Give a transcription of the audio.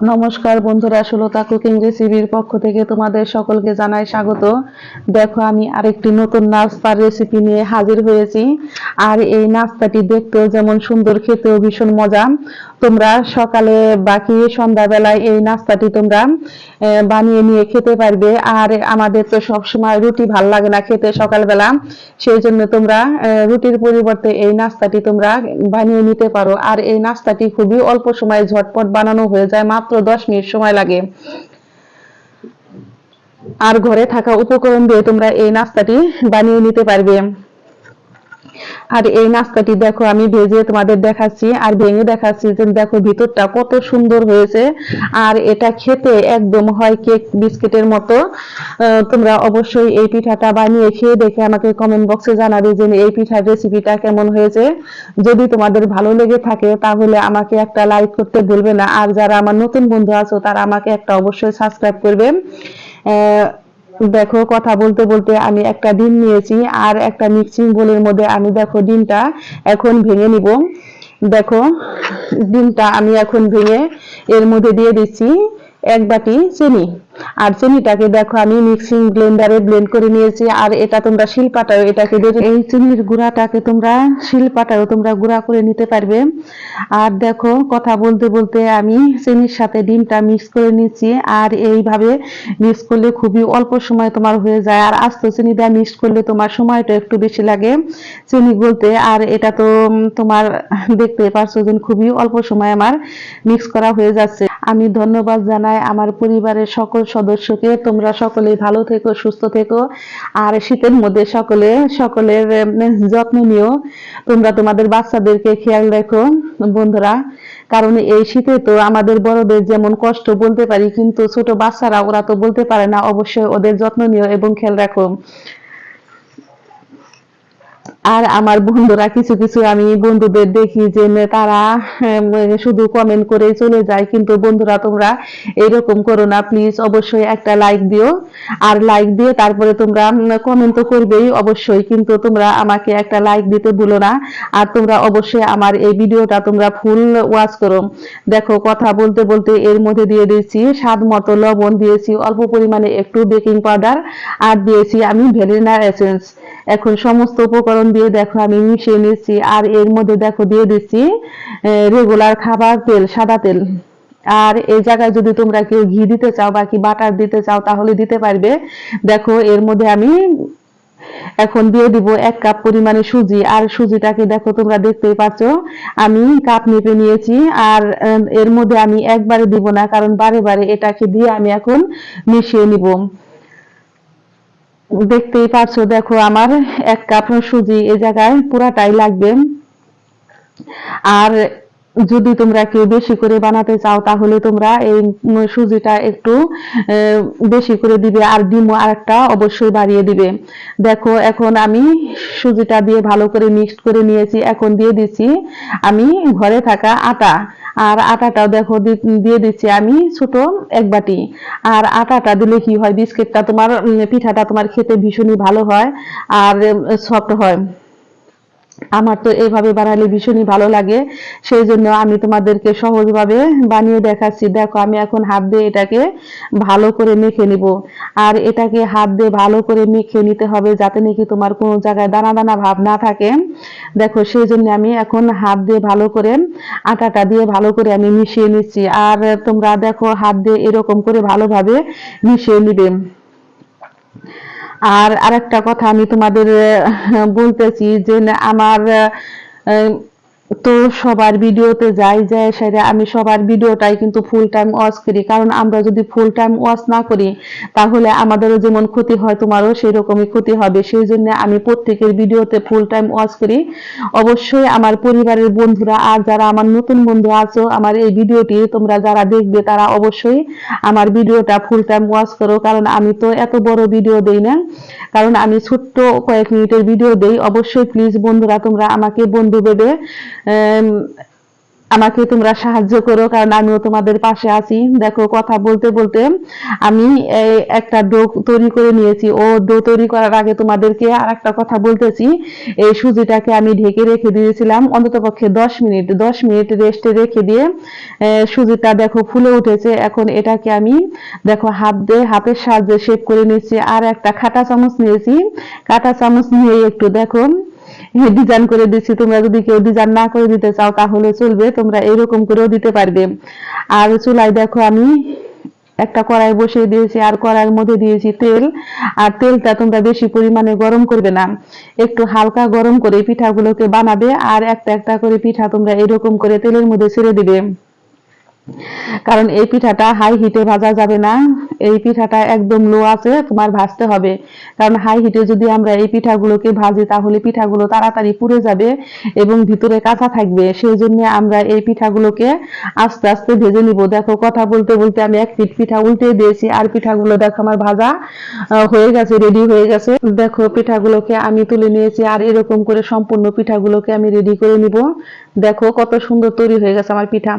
নমস্কার বন্ধুরা, সুলতা কুকিং রেসিপির পক্ষ থেকে তোমাদের সকলকে জানাই স্বাগত। দেখো, আমি আরেকটি নতুন নাস্তার রেসিপি নিয়ে হাজির হয়েছি। আর এই নাস্তাটি দেখতেও যেমন সুন্দর, খেতেও ভীষণ মজা। তোমরা সকালে বাকি সন্ধ্যাবেলায় এই নাস্তাটি তোমরা বানিয়ে নিয়ে খেতে পারবে। আর আমাদের তো সবসময় রুটি ভালো লাগে না খেতে সকালবেলা। সেই জন্য তোমরা রুটির পরিবর্তে এই নাস্তাটি তোমরা বানিয়ে নিতে পারো। আর এই নাস্তাটি খুবই অল্প সময়ে ঝটপট বানানো হয়ে যায়। মাত্র দশ মিনিট সময় লাগে। আর ঘরে থাকা উপকরণ দিয়ে তোমরা এই নাস্তাটি বানিয়ে নিতে পারবে। আর এই নাস্তাটি দেখো, আমি ভেজে তোমাদের দেখাচ্ছি, আর ভেঙে দেখাচ্ছি যে দেখো ভিতরটা কত সুন্দর হয়েছে। আর এটা খেতে একদম হয় কেক বিস্কিটের মতো। তোমরা অবশ্যই এই পিঠাটা বানিয়ে খেয়ে দেখে আমাকে কমেন্ট বক্সে জানাবে যে এই পিঠার রেসিপিটা কেমন হয়েছে। যদি তোমাদের ভালো লেগে থাকে, তাহলে আমাকে একটা লাইক করতে ভুলবে না। আর যারা আমার নতুন বন্ধু আছো, তারা আমাকে একটা অবশ্যই সাবস্ক্রাইব করবে দেখো, কথা বলতে বলতে আমি একটা ডিম নিয়েছি আর একটা মিক্সিং বোলের মধ্যে আমি দেখো ডিমটা এখন ভেঙে নিব। দেখো, ডিমটা আমি এখন ভেঙে এর মধ্যে দিয়ে দিচ্ছি এক বাটি চিনি। আর চিনিটাকে দেখো, আমি মিক্সিং ব্লেন্ডারে ব্লেন্ড করে নিয়েছি। আর এটা তোমরা শিলপাটাও এটাকে এই চিনির গুঁড়াটাকে তোমরা শিলপাটাও তোমরা গুঁড়া করে নিতে পারবে। আর দেখো, কথা বলতে বলতে আমি চিনির সাথে ডিমটা মিক্স করে নিচ্ছি। আর এইভাবে মিক্স করলে খুবই অল্প সময় তোমার হয়ে যায়। আর আস্ত চিনি দিয়ে মিক্স করলে তোমার সময়টা একটু বেশি লাগে। চিনি বলতে আর এটা তো তোমার দেখতে পারছ যে খুবই অল্প সময় আমার মিক্স করা হয়ে যাচ্ছে। আমি ধন্যবাদ জানাই আমার পরিবারের সকল সদস্যকে তোমরা সকলেই ভালো থেকো, সুস্থ থেকো। আর শীতের মধ্যে সকলে, সকলের যত্ন নিও। তোমরা তোমাদের বাচ্চাদেরকে খেয়াল রেখো, বন্ধুরা। কারণ এই শীতে তো আমাদের বড়দের যেমন কষ্ট বলতে পারি, কিন্তু ছোট বাচ্চারা ওরা তো বলতে পারে না, অবশ্যই ওদের যত্ন নিও এবং খেয়াল রাখো। আর আমার বন্ধুরা কিছু কিছু আমি বন্ধুদের দেখি যে তারা শুধু কমেন্ট করে চলে যায়, কিন্তু বন্ধুরা তোমরা এরকম করো না প্লিজ অবশ্যই একটা লাইক দিও। আর লাইক দিয়ে তারপরে তোমরা কমেন্ট তো করবেই অবশ্যই, কিন্তু তোমরা আমাকে একটা লাইক দিতে ভুলো না। আর তোমরা অবশ্যই আমার এই ভিডিওটা তোমরা ফুল ওয়াচ করো। দেখো, কথা বলতে বলতে এর মধ্যে দিয়ে দিয়েছি, স্বাদ মতো লবণ দিয়েছি, অল্প পরিমাণে একটু বেকিং পাউডার আর দিয়েছি আমি ভ্যানিলা এসেন্স এখন সমস্ত উপকরণ দিয়ে দেখো আমি মিশিয়ে নিচ্ছি আর এর মধ্যে দেখো দিয়ে দিচ্ছি রেগুলার খাবার তেল, সাদা তেল। আর এই জায়গায় যদি তোমরা কেউ ঘি দিতে চাও বা কি বাটার দিতে চাও তাহলে দিতে পারবে। দেখো এর মধ্যে আমি এখন দিয়ে দিব এক কাপ পরিমাণে সুজি, আর সুজিটাকে দেখো তোমরা দেখতেই পাচ্ছ, আমি কাপ মেপে নিয়েছি, আর এর মধ্যে আমি একবারে দিব না, কারণ বারে বারে এটাকে দিয়ে আমি এখন মিশিয়ে নিব। দেখতেই পারছ দেখো আমার এক কাপ সুজি এ জায়গায় পুরাটাই লাগবে। আর যদি তোমরা কেউ বেশি করে বানাতে চাও, তাহলে তোমরা এই সুজিটা একটু বেশি করে দিবে আর ডিমও আরেকটা অবশ্যই বাড়িয়ে দিবে। দেখো, এখন আমি সুজিটা দিয়ে ভালো করে মিক্সড করে নিয়েছি। এখন দিয়ে দিচ্ছি আমি ঘরে থাকা আটা। আর আটাটাও দেখো দিয়ে দিচ্ছি আমি ছোট এক বাটি। আর আটাটা দিলে কি হয়, বিস্কিটটা তোমার পিঠাটা তোমার খেতে ভীষণই ভালো হয় আর সফট হয়। আমার তো এইভাবে বানালে ভীষণই ভালো লাগে। সেই জন্য আমি তোমাদেরকে সহজভাবে বানিয়ে দেখাচ্ছি। দেখো, আমি এখন হাত দিয়ে এটাকে ভালো করে মেখে নিব। আর এটাকে হাত দিয়ে ভালো করে মেখে নিতে হবে যাতে নাকি তোমার কোনো জায়গায় দানা দানা ভাব না থাকে। দেখো, সেই জন্য আমি এখন হাত দিয়ে ভালো করে আটাটা দিয়ে ভালো করে আমি মিশিয়ে নিচ্ছি। আর তোমরা দেখো, হাত দিয়ে এরকম করে ভালোভাবে মিশিয়ে নিবে। আর আরেকটা কথা আমি তোমাদের বলতেছি যে আমার তো সবার ভিডিওতে যাই যায় সেটা আমি সবার ভিডিওটাই কিন্তু ফুল টাইম ওয়াচ করি। কারণ আমরা যদি ফুল টাইম ওয়াচ না করি, তাহলে আমাদেরও যেমন ক্ষতি হয়, তোমারও সেই রকমই ক্ষতি হবে। সেই জন্য আমি প্রত্যেকের ভিডিওতে ফুল টাইম ওয়াচ করি। অবশ্যই আমার পরিবারের বন্ধুরা আর যারা আমার নতুন বন্ধু আছো, আমার এই ভিডিওটি তোমরা যারা দেখবে, তারা অবশ্যই আমার ভিডিওটা ফুল টাইম ওয়াচ করো। কারণ আমি তো এত বড় ভিডিও দেই না। কারণ আমি ছোট্ট কয়েক মিনিটের ভিডিও দেই। অবশ্যই প্লিজ বন্ধুরা, তোমরা আমাকে বন্ধু ভেবে আমাকে তোমরা সাহায্য করো, কারণ আমিও তোমাদের পাশে আছি। দেখো, কথা বলতে বলতে আমি একটা ডো তৈরি করে নিয়েছি। ও ডো তৈরি করার আগে তোমাদেরকে আর একটা কথা বলতেছি। এই সুজিটাকে আমি ঢেকে রেখে দিয়েছিলাম অন্তত পক্ষে দশ মিনিট দশ মিনিট রেস্টে রেখে দিয়ে সুজিটা দেখো ফুলে উঠেছে। এখন এটাকে আমি দেখো হাত দিয়ে হাতের সাহায্যে শেপ করে নিয়েছি। আর একটা খাটা চামচ নিয়েছি। কাটা চামচ নিয়ে একটু দেখো। ডিজাইন করে দিচ্ছি তোমরা যদি কেউ ডিজাইন না করে দিতে চাও, তাহলে চলবে, তোমরা এরকম করেও দিতে পারবে। আর চুলায় দেখো আমি একটা কড়াই বসিয়ে দিয়েছি, আর কড়াইয়ের মধ্যে দিয়েছি তেল। আর তেলটা তোমরা বেশি পরিমাণে গরম করবে না। একটু হালকা গরম করে পিঠাগুলোকে বানাবে, আর একটা একটা করে পিঠা তোমরা এরকম করে তেলের মধ্যে ছেড়ে দিবে। কারণ এই পিঠাটা হাই হিটে ভাজা যাবে না। এই পিঠাটা একদম লো আছে, তোমার ভাজতে হবে। কারণ হাই হিটে যদি আমরা এই পিঠাগুলোকে ভাজি, তাহলে পিঠাগুলো তাড়াতাড়ি পুড়ে যাবে এবং ভিতরে কাঁচা থাকবে। সেই জন্য আমরা এই পিঠাগুলোকে আস্তে আস্তে ভেজে নিব। দেখো, কথা বলতে বলতে আমি এক পিঠ পিঠা উল্টে দিয়েছি। আর পিঠাগুলো দেখো, আমার ভাজা হয়ে গেছে রেডি হয়ে গেছে। দেখো, পিঠাগুলোকে আমি তুলে নিয়েছি আর এরকম করে সম্পূর্ণ পিঠাগুলোকে আমি রেডি করে নিব। দেখো, কত সুন্দর তৈরি হয়ে গেছে আমার পিঠা।